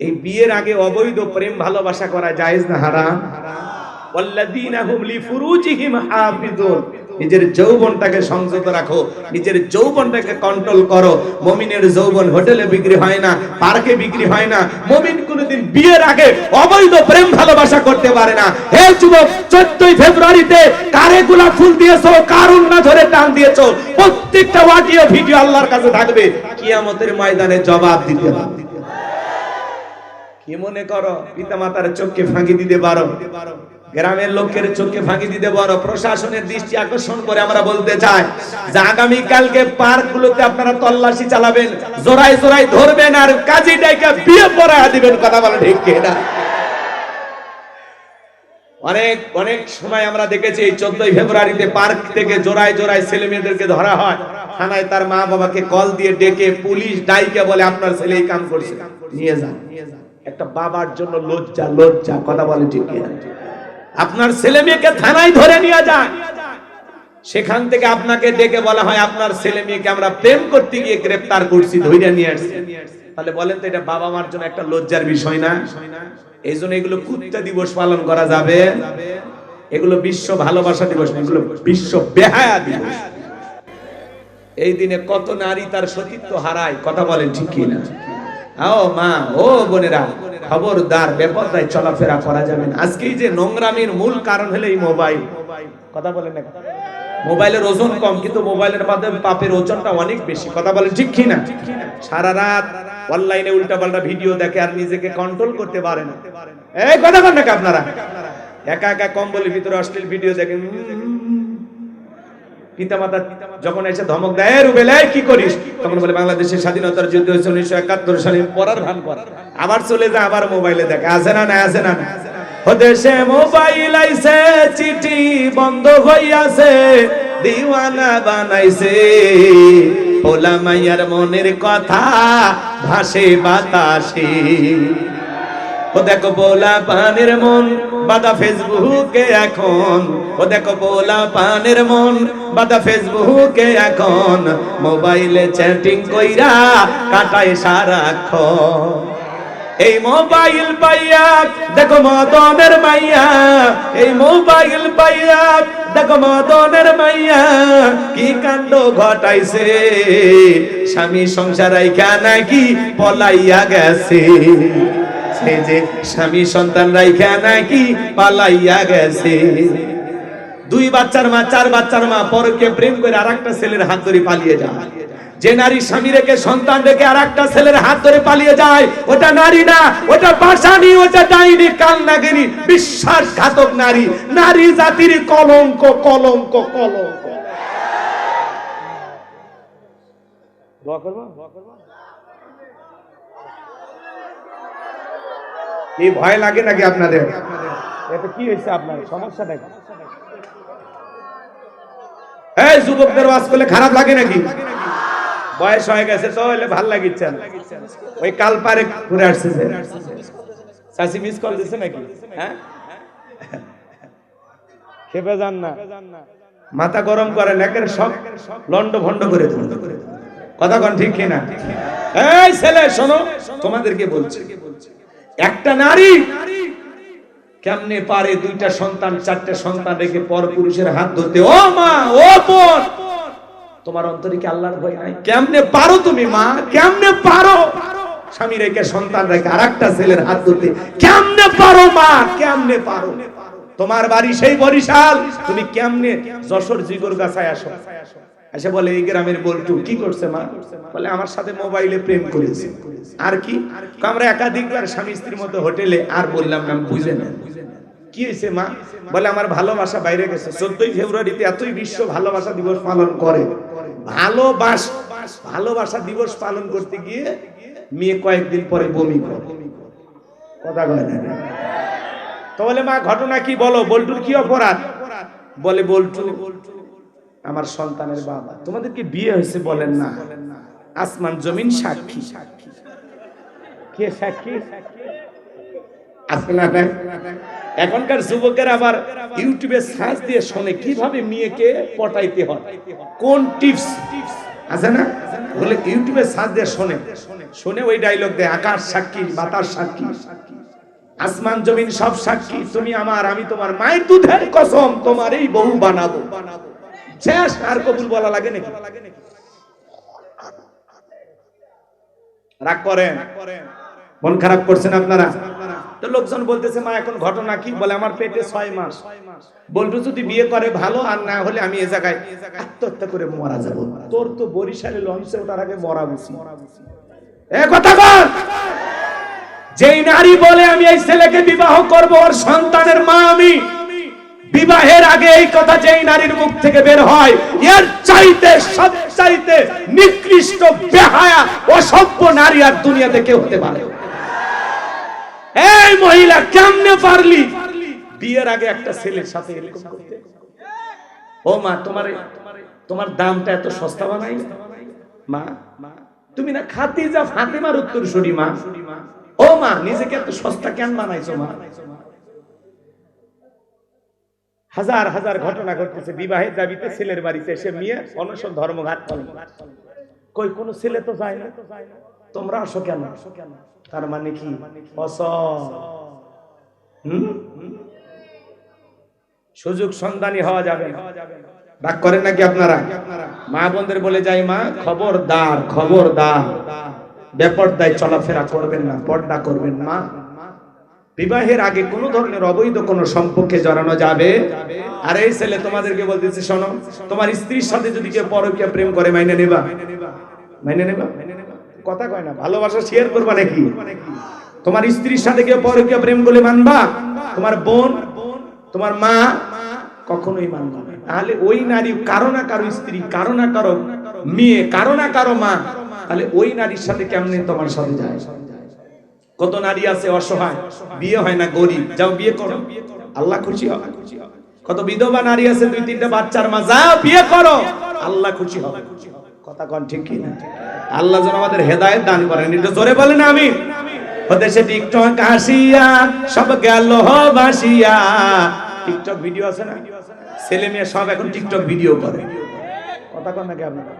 এই বিয়ের আগে অবৈধ প্রেম ভালোবাসা করা জায়েজ না, হারাম? নিজের যৌবনটাকে সংযত রাখো, নিজের যৌবনটাকে কন্ট্রোল করো। মমিনের যৌবন হোটেলে বিক্রি হয় না, পার্কে বিক্রি হয় না। মমিন বিয়ের আগে অবৈধ প্রেম ভালোবাসা করতে পারে না। হে যুবক 14 ফেব্রুয়ারিতে কারে গোলাপ ফুল দিয়েছ কার উন্না ধরে টান দিয়েছ? প্রত্যেকটা অডিও ভিডিও আল্লাহর কাছে থাকবে। কিয়ামতের ময়দানে জবাব দিতে হবে। কি মনে করো? পিতা মাতার চোখকে ফাঁকি দিতে পারো? গ্রামের লোকের চোখকে ফাঁকি দিতে পারো? প্রশাসনের দৃষ্টি আকর্ষণ করে আমরা বলতে চাই যে আগামী কালকে পার্ক গুলোতে আপনারা তল্লাশি চালাবেন, জোড়ায় জোড়ায় ধরবেন আর কাজী ডাইকা বিয়ে পড়ায় দিবেন। কথা বলে ঠিক কিনা অনেক অনেক সময় আমরা দেখেছি এই চোদ্দই ফেব্রুয়ারিতে পার্ক থেকে জোড়ায় জোড়ায় ছেলে মেয়েদেরকে ধরা হয়। থানায় তার মা বাবাকে কল দিয়ে ডেকে পুলিশ ডাইকে বলে, আপনার ছেলে এই কাম করছে নিয়ে যান নিয়ে যান। একটা বাবার জন্য লজ্জা লজ্জা, কথা বলে ঠিক আপনার ছেলে মেয়েকে থানায় ধরে নিয়ে যান। সেখান থেকে আপনাকে ডেকে বলা হয়, আপনার ছেলে মেয়েকে আমরা প্রেম করতে গিয়ে গ্রেফতার করছি ধৈর্য নিয়ে আসছি। তাহলে বলেন তো, এটা বাবা মার জন্য একটা লজ্জার বিষয় না? এই জন্য এগুলো কুত্তা দিবস পালন করা যাবে। এগুলো বিশ্ব ভালোবাসা দিবস, এগুলো বিশ্ব বেহায়া দিবস। এই দিনে কত নারী তার সতীত্ব হারায়, কথা বলেন ঠিক কি না ও মা, ও বোনেরা, খবরদার, বেপরদায় চলাফেরা করা যাবে না। আজকে যে নোংরামির মূল কারণ হলো এই মোবাইল। কথা বলেন না মোবাইলের ওজন কম, কিন্তু মোবাইলের মাধ্যমে পাপের ওজনটা অনেক বেশি। কথা বলেন ঠিক কি না? সারা রাত অনলাইনে উল্টা পাল্টা ভিডিও দেখে আর নিজেকে কন্ট্রোল করতে পারে না। এই কথা বলেন নাকি আপনারা? একা একা কম্বলের ভিতরে অশ্লীল ভিডিও দেখেন পিতামাতা যখন এসে ধমক দেয় "এই রুবেল এই কি করিস? তখন বলে বাংলাদেশের স্বাধীনতার যুদ্ধ হয়েছে উনিশশো একাত্তর সালে। পড়ার ভান কর। আবার চলে যায় আবার মোবাইলে দেখে। আছে না না আছে না না দেশে মোবাইল আইছে চিঠি বন্ধ হইয়াছে দিওয়ানা বানাইছে। পোলা মাইয়ার মনের কথা ভাসে বাতাসে। ও দেখো বোলা পানের মন, বাদা ফেসবুকে এখন। ও দেখো বোলা পানের মন, বাদা ফেসবুকে এখন। মোবাইলে চ্যাটিং কইরা কাটায় সারাক্ষণ। এই মোবাইল পাইয়া, দেখো মদনের মাইয়া। এই মোবাইল পাইয়া, দেখো মদনের মাইয়া। কি কাণ্ড ঘটাইছে? স্বামী সংসার আইকা নাকি পলাইয়া গেছে। সে যে স্বামী সন্তান রাইখা নাকি পালাইয়া গেছে। দুই বাচ্চার মা, চার বাচ্চার মা, পরকে প্রেম করে আর একটা ছেলের হাত ধরে পালিয়ে যায়। যে নারী স্বামী রেখে সন্তান রেখে আর একটা ছেলের হাত ধরে পালিয়ে যায়, ওটা নারী না, ওটা বাসানি ওটা ডাইনি, কালনাগিনী, বিশ্বাসঘাতক নারী। নারী জাতির কলঙ্ক কলঙ্ক কলঙ্ক দোয়া করব দোয়া করব এই ভয় লাগে নাকি আপনাদের? এটা কি হয়েছে আপনার? সমস্যা নাকি এই যুবকদের ওয়াজ করলে খারাপ লাগে নাকি? বয়স হয়ে গেছে তো হলে ভালো লাগিচ্ছে না। ওই কাল পারে ঘুরে আসছে যে। চাষি মিস কল দিছে নাকি? হ্যাঁ? খেপে যান না। মাথা গরম করেন একের সব লন্ড ভন্ড করে দেন কথা কন ঠিক কিনা? এই ছেলে শোনো তোমাদেরকে বলছি। একটা নারী কেমনে পারে দুইটা সন্তান, চারটে সন্তান রেখে পর পুরুষের হাত ধরতে? ও মা, ও বোন! তোমার অন্তরে কি আল্লাহর ভয় নাই? কেমনে পারো তুমি, মা? কেমনে পারো? স্বামী রেখে, সন্তান রেখে আর একটা ছেলের হাত ধরতে। কেমনে পারো, মা? কেমনে পারো? তোমার বাড়ি সেই বরিশাল। তুমি কেমনে যশোর জিগর গাছায় আসো? এসে বলে, এই গ্রামের বলটু, কি করছে মা? বলে, আমার সাথে মোবাইলে প্রেম করেছে। আর কি? আমরা একাধিকবার স্বামী স্ত্রীর মতো হোটেলে আর বললাম না বুঝে না কি হয়েছে মা? বলে, আমার ভালোবাসা বাইরে গেছে। চোদ্দই ফেব্রুয়ারিতে এতই বিশ্ব ভালোবাসা দিবস পালন করে। ভালোবাস, ভালোবাসা দিবস পালন করতে গিয়ে মেয়ে কয়েকদিন পরে বমি করে। কথা কয় না তো বলে, মা, ঘটনা কি বলো? বল্টুর কি অপরাধ? বলে, বল্টু আমার সন্তানের বাবা। তোমাদের কি বিয়ে হয়েছে বলেন না। আসমান জমিন সাক্ষী। কে সাক্ষী? এখনকার যুবকের আবার ইউটিউবে সার্চ দিয়ে শোনে কীভাবে মেয়েকে পটাইতে হয়। কোন টিপস? আছে না? বলে ইউটিউবে সার্চ দিয়ে শোনে। শুনে ওই ডায়লগ দেয়, আকাশ সাক্ষী, বাতাস সাক্ষী। আসমান জমিন সব সাক্ষী। তুমি আমার, আমি তোমার মায়ের দুধের কসম, তোমার এই বহু বানাবো বানাবো। শেষ, আর কবুল বলা লাগে নাকি? রাগ করেন? মন খারাপ করছেন আপনারা? তো লোকজন বলতেছে, মা, এখন ঘটনা কি? বলে, আমার পেটে ছয় মাস। বলতো যদি বিয়ে করে ভালো, আর না হলে আমি এ জায়গায় আত্মহত্যা করে মারা যাব। তোর তো বরিশালে লঞ্চে ওঠার আগে মরা বুঝি এ কথা বল! যেই নারী বলে, আমি এই ছেলেকে বিবাহ করব, ওর সন্তানের মা আমি। বিবাহের আগে এই কথা যেই নারীর মুখ থেকে বের হয়, এর চাইতে, সব চাইতে নিকৃষ্ট, বেহায়া, অসভ্য নারী আর দুনিয়াতে কেউ হতে পারে এই মহিলা কেমনে পারলি? বিয়ের আগে একটা ছেলের সাথে এরকম করতে। ও মা, তোমার তোমার দামটা এত সস্তা বানাই? মা, তুমি না খাতিজা ফাতেমার উত্তর সরি মা? ও মা, নিজেকে এত সস্তা কেন বানাইছো মা? হাজার হাজার ঘটনা ঘটতেছে, বিবাহের দাবিতে ছেলের বাড়িতে এসে মেয়ে অনশন ধর্মঘাট পালন কই, কোন ছেলে তো যায় না? তোমরা আসো কেন? তার মানে কি? সুযোগ সন্ধানী হওয়া যাবে রাগ করেন নাকি আপনারা? মা বোনদের বলে যাই, মা, খবরদার খবরদার। বেপর্দায় চলাফেরা করবেন না, পর্দা করবেন মা। বিবাহের আগে কোন ধরনের অবৈধ কোন সম্পর্কে জড়ানো যাবে? আর এই ছেলে তোমাদেরকে বলতেছে, শোনো, তোমার স্ত্রীর সাথে যদি কেউ পরকীয়া প্রেম করে, মাইনে নেবা? মাইনে নেবা? কথা কয় না, ভালোবাসা শেয়ার করবা নাকি? তোমার স্ত্রীর সাথে কেউ পরকীয়া প্রেম বলে মানবা? তোমার বোন, তোমার মা কখনোই মানবা তাহলে ওই নারী কারও না কারও স্ত্রী, কারও না কারও মেয়ে, কারও না কারও মা, তাহলে ওই নারীর সাথে কেমনে তোমার সাথে যায়? কত নারী আছে অসহায়? বিয়ে হয় না, গরিব। যাও বিয়ে করো। আল্লাহ খুশি হবে কত বিধবা নারী আছে, দুই, তিনটা বাচ্চার মা, যাও বিয়ে করো। আল্লাহ খুশি হবে কথা কন ঠিক কি না? আল্লাহ যেন আমাদের হেদায়েত দান করেন। একটু জোরে বলেন আমি সে টিকটক আসিয়া, সব গেল বাসিয়া। টিকটক ভিডিও আছে না? ছেলে মেয়ে সব এখন টিকটক ভিডিও করে। কথা কন নাকি আপনারা?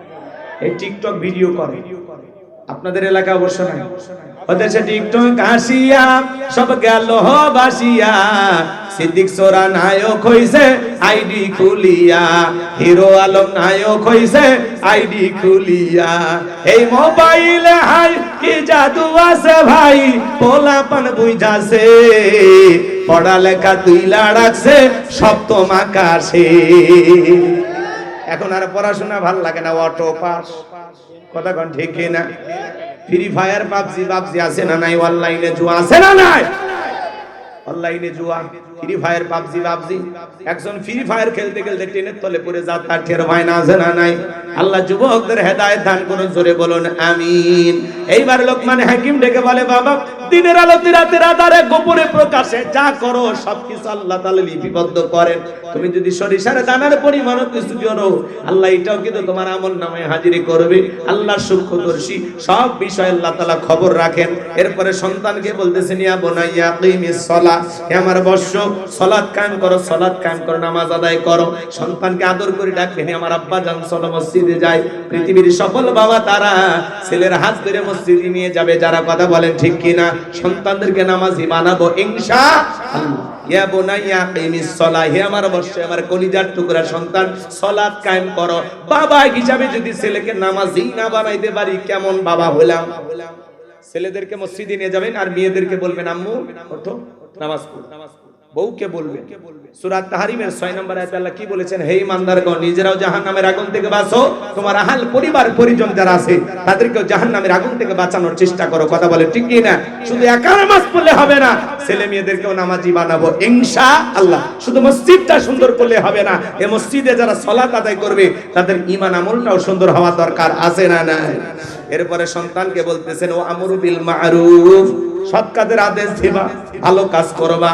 এই টিকটক ভিডিও করে। আপনাদের এলাকা অবশ্য নাই। ওদের হতেছে টিকটক আসিয়া, সব গেল বাসিয়া সিদ্দিক সোরা নায়ক হইছে, আইডি খুলিয়া। হিরো আলম নায়ক হইছে, আইডি খুলিয়া। এই মোবাইলে হাই, কি জাদু আছে ভাই? পোলাপান বুঝাছে। পড়ালেখা তুই লাড়াচ্ছে সপ্তম আকাশে। এখন আর পড়াশোনা ভালো লাগে না, অটো পাস। কথা কন ঠিক না ফ্রি ফায়ার পাবজি পাবজি আছে না নাই? অনলাইনে জুয়া আছে না নাই? অনলাইনে জুয়া। ফ্রি ফায়ার পাবজি পাবজি একজন ফ্রি ফায়ার খেলতে খেলতে ট্রেনের তলে পড়ে যা তার টের হয় না আছে না নাই। আল্লাহ যুবকদের হেদায়েত দান করুন, জোরে বলুন, আমিন। এইবার লোকমান হাকিম ডেকে বলে, বাবা, দিনের আলোতে রাতের আধারে গোপনে প্রকাশে যা করো, সবকিছু আল্লাহ তাআলা লিপিবদ্ধ করেন। তুমি যদি সরিষার দানার পরিমাণ কিছু করো আল্লাহ এটাও কিন্তু তোমার আমল নামায় হাজিরি করবে। আল্লাহ সূক্ষ্মদর্শী, সব বিষয় আল্লাহ তাআলা খবর রাখেন। এরপরে সন্তানকে বলতেছেন, ইয়া বুনাইয়া কিমিস সালাহ। হে আমার বর্ষ সালাত কায়েম করো সালাত কায়েম করো, নামাজ আদায় করো। সন্তানকে আদর করে ডাকবেন আমার আব্বা জান চলো মসজিদে যায় পৃথিবীর সফল বাবা তারা ছেলের হাত ধরে মসজিদে নিয়ে যাবে, যারা কথা বলেন ঠিক কিনা? সন্তানদেরকে নামাজি বানাবো নামাজি হলাম? ছেলেদেরকে মসজিদে নিয়ে যাবেন আর মেয়েদেরকে বলবেন, আম্মু নামাজ পড়ো। বউকে বলবে। সূরা তাহরিমের 6 নম্বর আয়াতে আল্লাহ কি বলেছেন? হে ইমানদারগণ নিজেরাও জাহান্নামের আগুন থেকে বাঁচো। তোমার আহাল পরিবার পরিজন যারা আছে, তাদেরকেও জাহান্নামের আগুন থেকে বাঁচানোর চেষ্টা করো। কথা বলে ঠিক না শুধু একা নামাজ পড়লে হবে না, ছেলে মেয়েদেরকেও নামাজি বানাবো। ইনশাআল্লাহ। শুধু মসজিদটা সুন্দর করলে হবে না এই মসজিদে যারা সালাত আদায় করবে, তাদের ঈমান আমলটাও সুন্দর হওয়া দরকার, আছে না নাই? এরপরে সন্তানকে বলতেছেন, ও আমরু বিল মারুফ, সৎ কাজের আদেশ দিবা, ভালো কাজ করবা।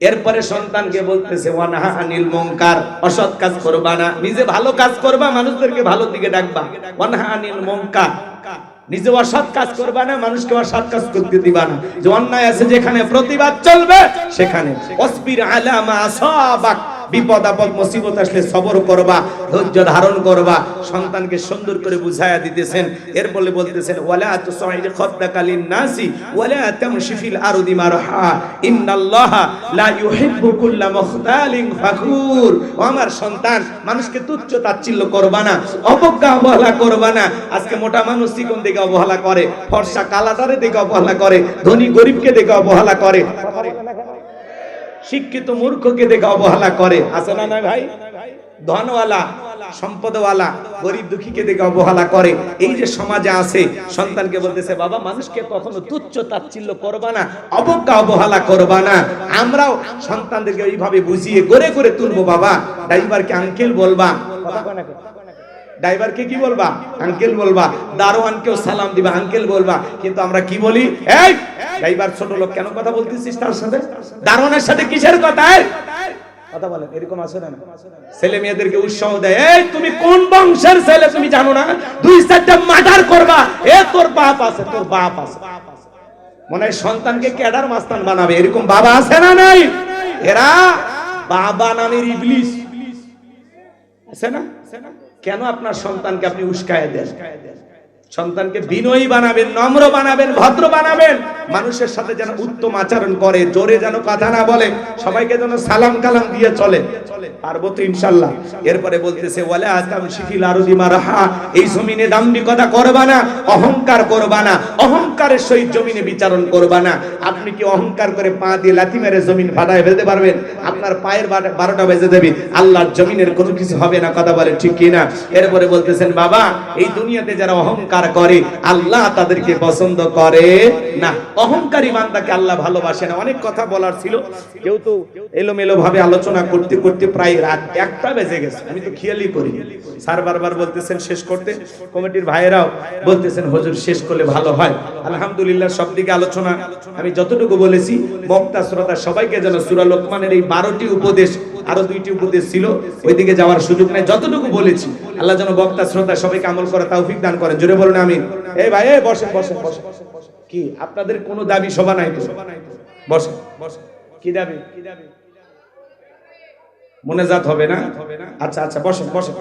এরপরে সন্তানকে বলতেছে ওয়ানাহা মুনকার, অসৎ কাজ করবা না। নিজে ভালো কাজ করবা, মানুষদেরকে ভালো দিকে ডাকবা। ওয়ানাহা আনিল মুনকার, নিজে অসৎ কাজ করবা না, মানুষকে অসৎ কাজ করতে দিবা না। যে অন্যায় আছে যেখানে প্রতিবাদ চলবে, সেখানে। অসবির আলামা আসাবাক বিপদ, আপদ, মুসিবত আসলে সবর করবা, ধৈর্য ধারণ করবা। সন্তানকে সুন্দর করে বুঝায়া দিতেছেন। এর বলে বলতেছেন, ওয়ালা তুসাইদ খাদ্দাকালিন নাসি ওয়ালা তামশি ফিল আরদি মারহা। ইন্নাল্লাহা লা ইউহিব্বু কুল্লা মুখতালিন ফাখুর ও আমার সন্তান, মানুষকে তুচ্ছ তাচ্ছিল্য করবা না, অবজ্ঞা অবহেলা করবা না। আজকে মোটা মানুষ চিকন দেখে অবহেলা করে, ফর্সা কালাদারে দেখে অবহেলা করে, ধনী গরিবকে দেখে অবহেলা করে। শিক্ষিত মূর্খকে দেখে অবহেলা করে। আছে না না ভাই? ধনওয়ালা, সম্পদওয়ালা, গরিব দুঃখীকে দেখে অবহেলা করে। এই যে সমাজে আছে, সন্তানকে বলতেছে, বাবা, মানুষকে কখনো তুচ্ছ তাচ্ছিল্য করবা না, অবজ্ঞা অবহেলা করবা না। আমরাও সন্তানদেরকে এইভাবে বুঝিয়ে গড়ে করে তুলবো, বাবা। ড্রাইভারকে আঙ্কেল বলবা? ড্রাইভারকে কি বলবা? আঙ্কেল বলবা। দারোয়ানকেও সালাম দিবা আঙ্কেল বলবা। কিন্তু আমরা কি বলি? এই ড্রাইভার ছোট লোক কেন কথা বলতেছিস তার সাথে? দারোয়ানের সাথে কিসের কথা? কথা বলেন, এরকম আছে না? ছেলে মেয়েদেরকে উৎসাহ দেয়, এই, তুমি কোন বংশের ছেলে তুমি জানো না? দুই চারটা মার্ডার করবা। এ, তোর বাপ আছে, তোর বাপ আছে। মনে হয় সন্তানকে ক্যাডার মাস্তান বানাবে, এরকম বাবা আছে না নাই? এরা বাবা নামের ইবলিশ আছে না? কেন আপনার সন্তানকে আপনি উস্কায় দেন? সন্তানকে বিনয়ী বানাবেন, নম্র বানাবেন, ভদ্র বানাবেন। মানুষের সাথে যেন উত্তম আচরণ করে, জোরে যেন কথা না বলে, সবাইকে যেন সালাম কালাম দিয়ে চলে। পারব তো ইনশাল্লাহ। এরপরে বলতেছে, ওয়ালা আতাম শিফিল আরদি মারহা। এই জমিনে দাম্ভিকতা করবা না, অহংকার করবা না, অহংকারের সহিত জমিনে বিচারণ করবা না। আপনি কি অহংকার করে পা দিয়ে লাথি মেরে জমিন ফাটায় ফেলতে পারবেন? আপনার পায়ের বারো- বারোটা বেজে দেবে আল্লাহর জমিনের কোনো কিছু হবে না, কথা বলে ঠিক কিনা? এরপরে বলতেছেন, বাবা, এই দুনিয়াতে যারা অহংকার করে, আল্লাহ তাদেরকে পছন্দ করে না। অহংকারী বান্দাকে আল্লাহ ভালোবাসে না। অনেক কথা বলার ছিল। কেউ তো এলোমেলো ভাবে আলোচনা করতে করতে প্রায় রাত একটা বেজে গেছে। আমি তো খেয়ালই করি স্যার বারবার বলতেছেন শেষ করতে। কমিটির ভাইয়েরাও বলতেছেন, হুজুর, শেষ করলে ভালো হয়। আলহামদুলিল্লাহ সব দিকে আলোচনা আমি যতটুকু বলেছি। বক্তা, শ্রোতা সবাইকে যেন সুরা লোকমানের এই বারোটি উপদেশ, আরও দুইটি উপদেশ ছিল, ওইদিকে যাওয়ার সুযোগ নাই। যতটুকু বলেছি, আল্লাহ যেন বক্তা, শ্রোতা সবাইকে আমল করে তৌফিক দান করেন। জোরে বলুন। আমি এই ভাই, এই কি, আপনাদের দাবি, সভা নাই তো? কি দাবি? কি দাবি হবে না? আচ্ছা আচ্ছা বসেন বসেন।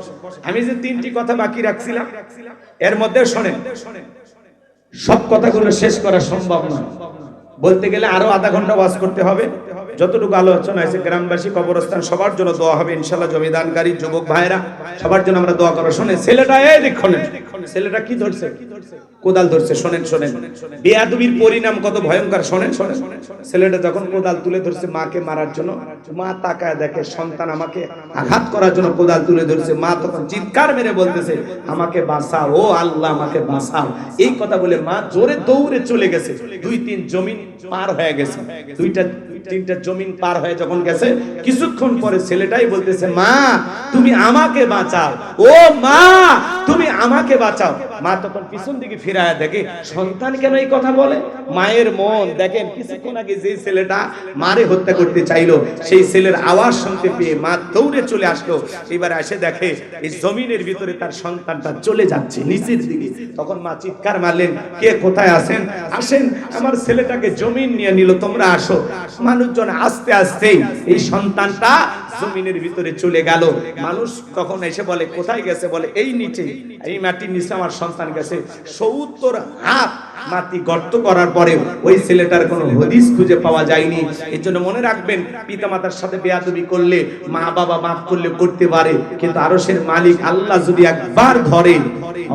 আমি যে তিনটি কথা বাকি রাখছিলাম, এর মধ্যে শোনেন। সব কথাগুলো শেষ করা সম্ভব নয়। বলতে গেলে আরও আধা ঘণ্টা ওয়াজ করতে হবে। যতটুকু আলোচনা হয়েছে, গ্রামবাসী, কবরস্থান, সবার জন্য দোয়া হবে ইনশাল্লাহ জমিদানকারী, যুবক ভাইরা সবার জন্য আমরা দোয়া করব। শোনেন, ছেলেটা এই দেখুন, ছেলেটা কি ধরছে? কোদাল ধরছে, শোনেন শোনেন। বেয়াদবির পরিণাম কত ভয়ঙ্কর, শোনেন শোনেন। ছেলেটা যখন কোদাল তুলে ধরছে মাকে মারার জন্য, মা তাকায় দেখে সন্তান আমাকে আঘাত করার জন্য কোদাল তুলে ধরছে। মা তখন চিৎকার মেরে বলতেছে, আমাকে বাঁচাও, ও আল্লাহ, আমাকে বাঁচাও। এই কথা বলে মা জোরে দৌড়ে চলে গেছে। দুই, তিন জমিন পার হয়ে গেছে। দুইটা তিনটা জমিন পার হয়ে যখন গেছে, কিছুক্ষণ পরে ছেলেটাই বলতেছে, মা, তুমি আমাকে বাঁচাও। ও মা, তুমি আমাকে বাঁচাও। মা তখন পিছন দিকে ফিরায় দেখে, সন্তান কেন এই কথা বলে? মায়ের মন, দেখেন, কিছুক্ষণ আগে যে ছেলেটা মারে হত্যা করতে চাইলো, সেই ছেলের আওয়াজ শুনতে পেয়ে মা দৌড়ে চলে আসলো। এবার এসে দেখে, এই জমিনের ভিতরে তার সন্তানটা চলে যাচ্ছে, নিচের দিকে। তখন মা চিৎকার মারলেন, কে কোথায় আছেন? আসেন, আমার ছেলেটাকে জমিন নিয়ে নিল, তোমরা আসো। মানুষজন আস্তে আস্তে এই সন্তানটা জমিনের ভিতরে চলে গেল। মানুষ তখন এসে বলে, কোথায় গেছে? বলে, এই নিচে। এই মাটির নিচে আমার সন্তান গেছে। সত্তর হাত মাটি গর্ত করার পরে ওই ছেলেটার কোনো হদিস খুঁজে পাওয়া যায়নি। এর জন্য মনে রাখবেন, পিতামাতার সাথে বেয়াদবি করলে, মা বাবা মাফ করলে করতে পারে, কিন্তু আরশের মালিক আল্লাহ যদি একবার ধরে,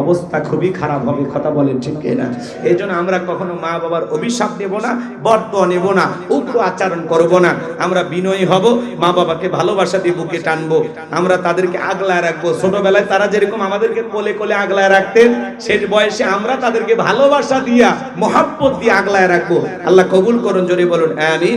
অবস্থা খুবই খারাপ হবে, কথা বলেন ঠিক না এই জন্য আমরা কখনো মা বাবার অভিশাপ নেব না বর্তমান নেব না, উগ্র আচরণ করব না। আমরা বিনয়ী হব, মা বাবাকে ভালোবাসা দিয়ে বুকে টানবো। আমরা তাদেরকে আগলায় রাখব। ছোটবেলায় তারা যেরকম আমাদেরকে কোলে কোলে আগলায় রাখতেন, শেষ বয়সে আমরা তাদেরকে ভালোবাসা দিয়া মহাব্বত দিয়ে আগলায় রাখব আল্লাহ কবুল করুন জোরে বলুন আমিন।